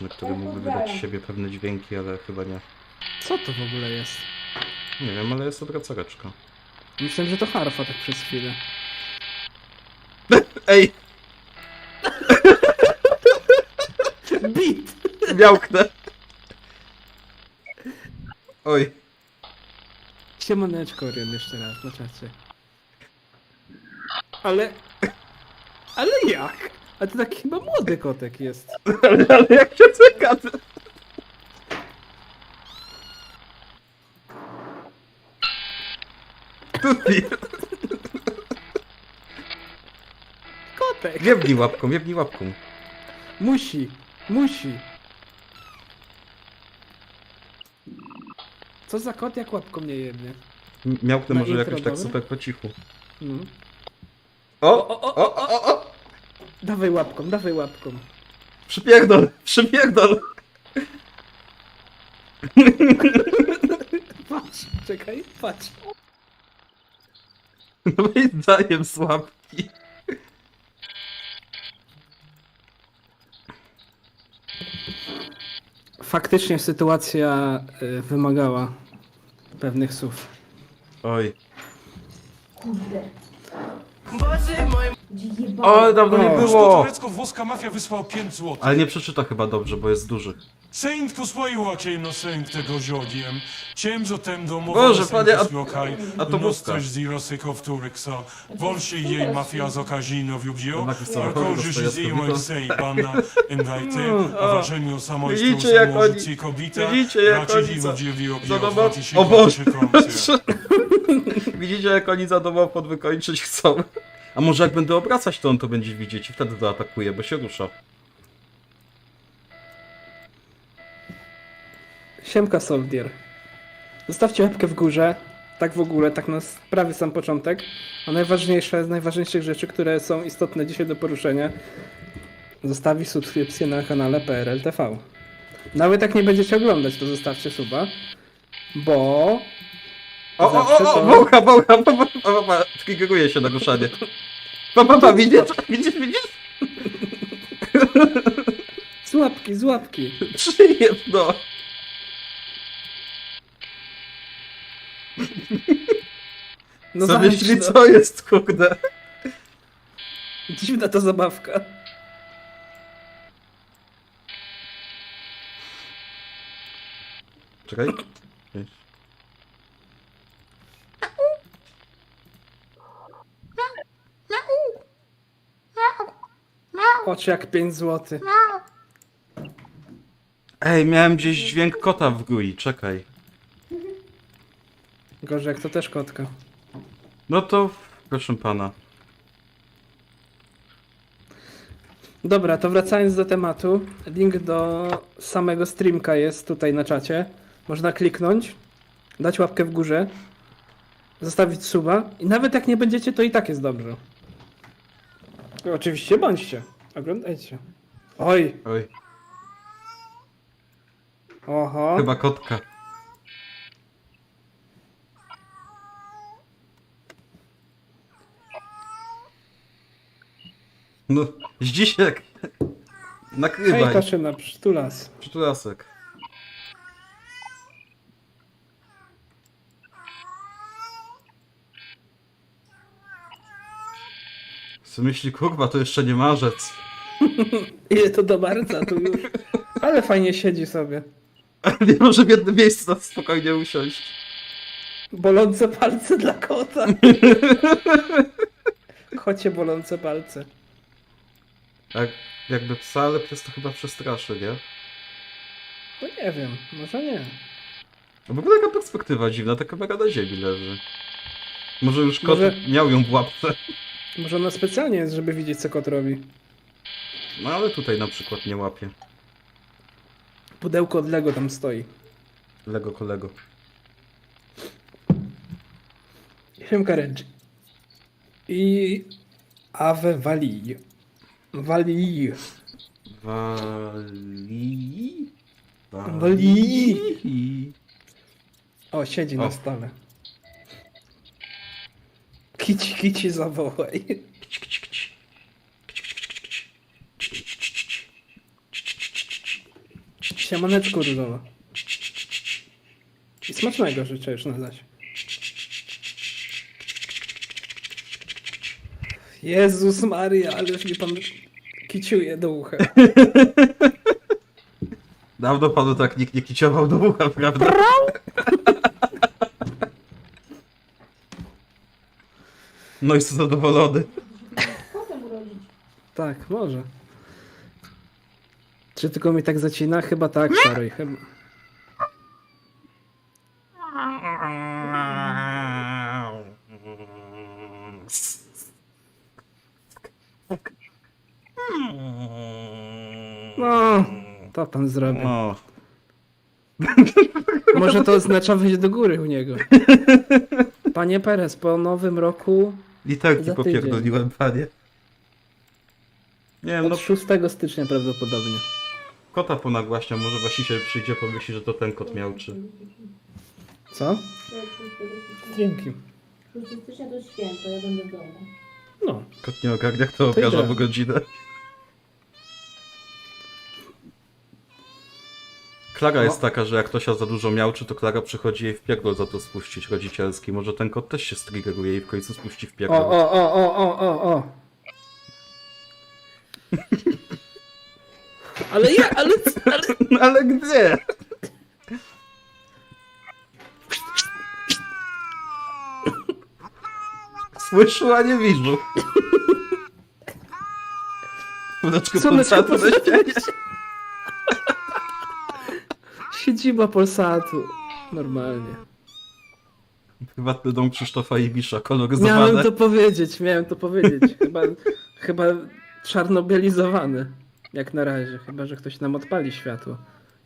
muzyczny, który mógłby wydać z siebie pewne dźwięki, ale chyba nie. Co to w ogóle jest? Nie wiem, ale jest obracareczka. Myślałem, że to harfa tak przez chwilę. Ej! Bit! Miałknę! Oj. Siemaneczko, Orion, jeszcze raz, na czacie. Ale... Ale jak? A to taki chyba młody kotek jest. Ale, ale jak się czeka? ty- Tuti! Kotek! Jebnij łapką, jebnij łapką. Musi, musi. Co za kot jak łapką nie jednie? M- Miałknę Na może intro, jakoś tak dobra? super po cichu. Mm. O, o, o, o, o, o! Dawaj łapką, dawaj łapką. Przypierdol, przypierdol! Patrz, czekaj, patrz. No i daję słabki. Faktycznie sytuacja y, wymagała pewnych słów. Oj. Kurde. Jeba. O, dawno nie było! włoska mafia wysłała 5. Ale nie przeczyta chyba dobrze, bo jest duży. Sejnt posłoiła cię no sejnt tego ziodiem. Ciem zo tem Boże, panie, a- lokaj. a to wódka. Nostoś z Irosyków Tureksa. Jej mafia z okazino to jej sej pana endajty. Mm, a ważeniu Widzicie, jak oni- kobita. widzicie, jak oni za- ludzie za Widzicie, jak oni za chcą. A może jak będę obracać to on to będzie widzieć i wtedy zaatakuje, bo się rusza. Siemka Soldier. Zostawcie łapkę w górze. Tak w ogóle, tak na prawie sam początek. A najważniejsze z najważniejszych rzeczy, które są istotne dzisiaj do poruszenia, zostawić subskrypcję na kanale PRL TV. Nawet jak nie będziecie oglądać, to zostawcie suba, bo O, o, Zawsze o, o, to- wołka, wołka, pa, pa, pa, pa, triggeruje się na ruszanie. Pa, pa, pa, widzisz, widzisz, widzisz? z łapki, z łapki. Przyjedź, no. No Co zaliczno. myśli, co jest, kurde? Dziwna to zabawka. Czekaj. Oczy jak 5 zł. Ej, miałem gdzieś dźwięk kota w GUI, czekaj. Gorzej to też kotka. No to, proszę pana. Dobra, to wracając do tematu. Link do samego streamka jest tutaj na czacie. Można kliknąć, dać łapkę w górze, zostawić suba i nawet jak nie będziecie, to i tak jest dobrze. Oczywiście bądźcie. Oglądajcie. Oj, Oj, oho. chyba kotka. No, zdzisiek. Hej, Nakrywaj. Kaszyna, przytulas. Przytulasek. Co myśli, kurwa, to jeszcze nie marzec. Ile to do marca tu już. Ale fajnie siedzi sobie. Nie może w jednym miejscu na spokojnie usiąść. Bolące palce dla kota. Kocie bolące palce. Jak, jakby psa, ale pies to chyba przestraszy, nie? No nie wiem, może nie. No w ogóle taka perspektywa dziwna, ta kamera na ziemi leży. Może już kot Może- miał ją w łapce. Może ona specjalnie jest, żeby widzieć co kot robi. No ale tutaj na przykład nie łapie. Pudełko od Lego tam stoi. Lego kolego. Siemka Reggie. I... Ave Vali. Vali. Wali... Wali. O, siedzi O. na stole. Kici, kici zawołaj. Kici, kici, kici. Siemaneczko różowe. I smacznego życzę już na zaś. Jezus Maria, ależ mi pan kiciuje do ucha. Dawno panu tak nikt nie kiciował do ucha, prawda? No jest zadowolony. Potem urodzić. Tak, może. Czy tylko mi tak zacina? Chyba tak, Szarej. Chyba... No, to pan zrobi. No. Może to oznacza wyjść do góry u niego. Panie Perez, po nowym roku Literki Za tydzień. popierdoliłem, panie. Nie wiem, od no 6 stycznia prawdopodobnie. kota ponagłaśniam, może właściciel przyjdzie, pomyśli, że to ten kot miał, czy... Co? Dzięki. 6 stycznia to święto, ja będę w domu. No, Kot nie ogarnia, kto obraża idę. w godzinę. Klara jest taka, że jak ktoś za dużo miałczy, to Klara przychodzi jej w pierdol za to spuścić rodzicielski. Może ten kot też się striggeruje i w końcu spuści w pierdol. o, o, o, o, o, o. Ale ja, ale, ale... Ale gdzie? Słyszę, a nie widzę. Słoneczko Polsatu na ścianie. Siedziba Polsatu. Normalnie. Prywatny dom Krzysztofa Ibisza, Miałem koloryzowany. to powiedzieć, miałem to powiedzieć. Chyba, chyba czarnobielizowany. Jak na razie. Chyba, że ktoś nam odpali światło.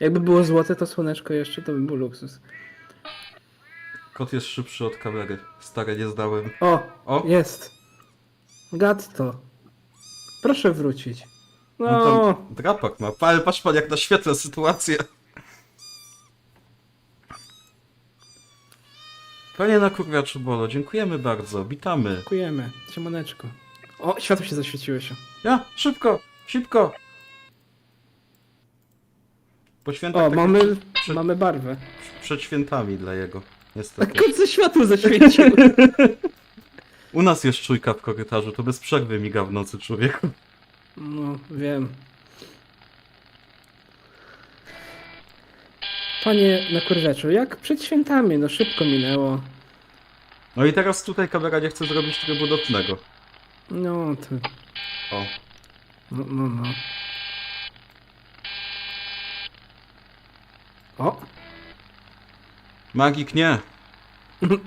Jakby było złote, to słoneczko jeszcze, to by był luksus. Kot jest szybszy od kamery. Stare nie zdałem. O, O! jest. Gatto. Proszę wrócić. No No, tam drapak ma. Ale patrz pan jak na świetle sytuację. Panie na kurwiaczu Bolo, dziękujemy bardzo. Witamy. dziękujemy. Siemaneczko. O, światło się zaświeciło się. Ja, szybko, szybko. Po świętach O, tak mamy, mamy barwę. przed świętami dla jego. Tak Niestety. kot ze światło zaświecił. U nas jest czujka w korytarzu, to bez przerwy miga w nocy człowieku. No, wiem. Panie na kurwiaczu, jak przed świętami, no szybko minęło. No i teraz tutaj kamera nie chce zrobić trybu nocnego. No, to... O. No, no, no. O, Magik nie.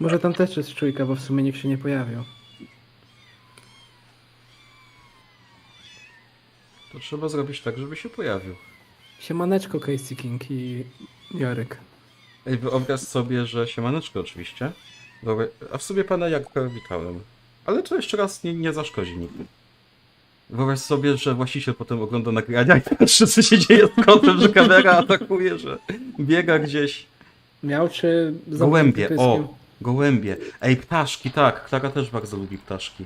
może tam też jest czujka, bo w sumie nikt się nie pojawił. To trzeba zrobić tak, żeby się pojawił. Siemaneczko Casey King i Jarek. Ej, wyobraź sobie, że siemaneczko oczywiście. Dobra, a w sobie pana Jarka witałem. Ale to jeszcze raz nie, nie zaszkodzi nigdy. Wyobraź sobie, że właściciel potem ogląda nagrania i patrzy co się dzieje z kotem, że kamera atakuje, że biega gdzieś. Miał czy... Gołębie, pyskiem? o! Gołębie. Ej, ptaszki, tak. Klara też bardzo lubi ptaszki.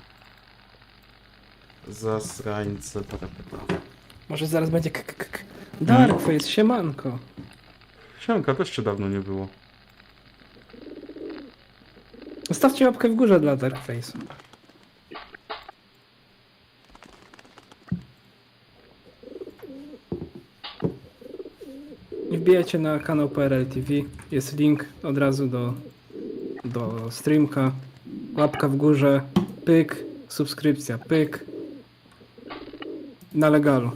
Zasrańce. pa, pa, pa, pa. Może zaraz będzie k- k- k- Darkface, siemanko. Siemka, też cię dawno nie było. Zostawcie łapkę w górze dla Darkface'a. I Wbijajcie na kanał PRL TV. Jest link od razu do, do streamka. Łapka w górze. Pyk. Subskrypcja. Pyk. Na legalu.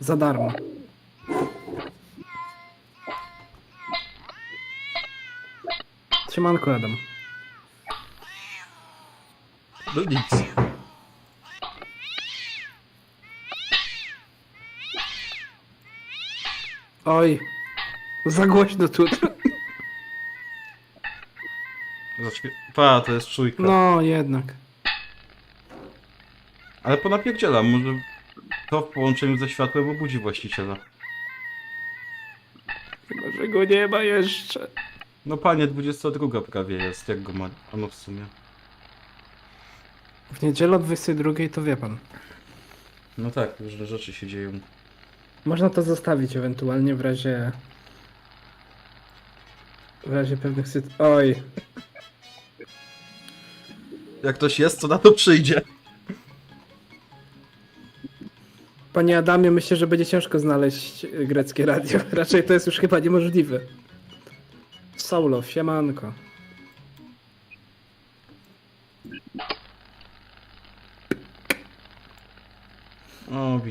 Za darmo. Siemanko Adam. No nic. Oj, za głośno tu. Zacznie... Pa, to jest czujka. No, jednak. Ale ponapierdzielam, może to w połączeniu ze światłem obudzi właściciela. Chyba, że go nie ma jeszcze. No panie, 22 prawie jest, jak go ma. A no w sumie. W niedzielę o 22 to wie pan. No tak, różne rzeczy się dzieją. Można to zostawić ewentualnie w razie... W razie pewnych sytuacji... Oj, Jak ktoś jest, to na to przyjdzie. Panie Adamie, myślę, że będzie ciężko znaleźć greckie radio. Raczej to jest już chyba niemożliwe. Saulo, siemanko. O,